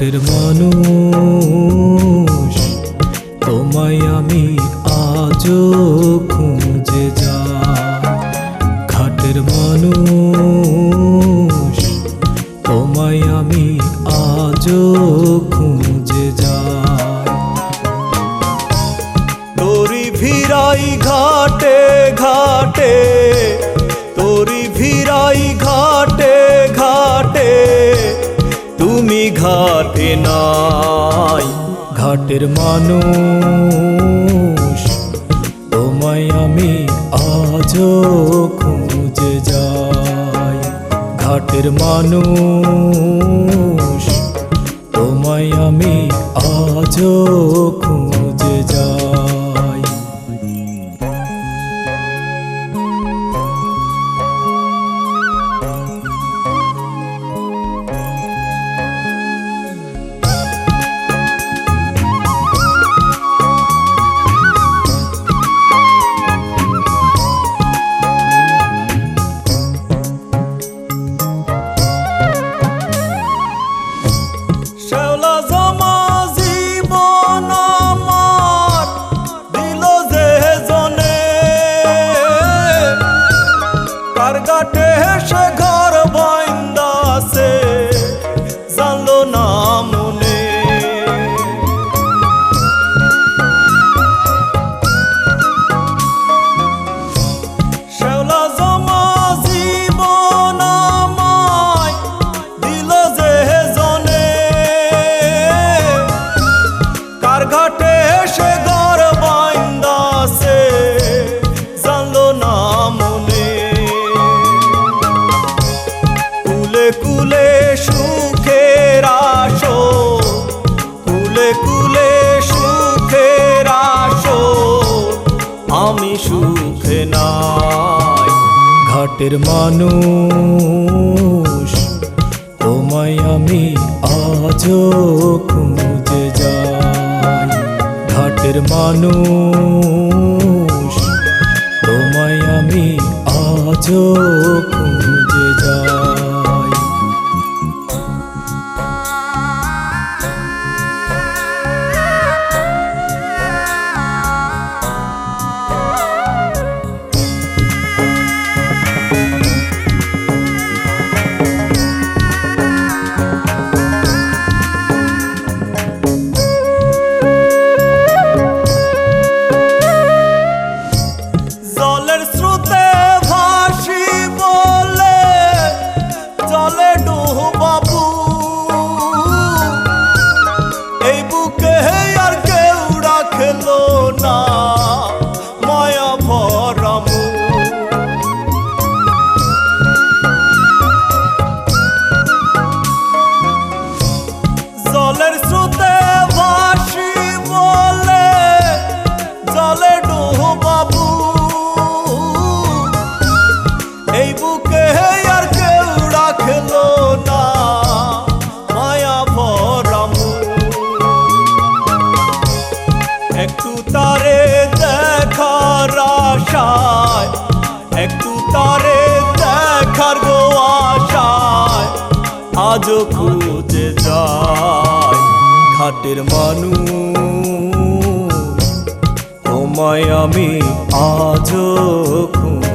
ঘাটের মানুষ তোমায় আমি আজও খুঁজে যা ঘাটের মানুষ তোমায় আমি আজও খুঁজে ঘাটের মানুষ তোমায় আমি আজও খুঁজে যাই। ঘাটের মানুষ তোমায় আমি আজও আমি সুখে নাই। ঘাটের মানুষ, তোমায় আমি আজও খুঁজে যাই। ঘাটের মানুষ, তোমায় আমি আজও খুঁজে যাই। আজও খুঁজে যায় খাটের মানুষ। তোমায় আমি আজও খুঁজে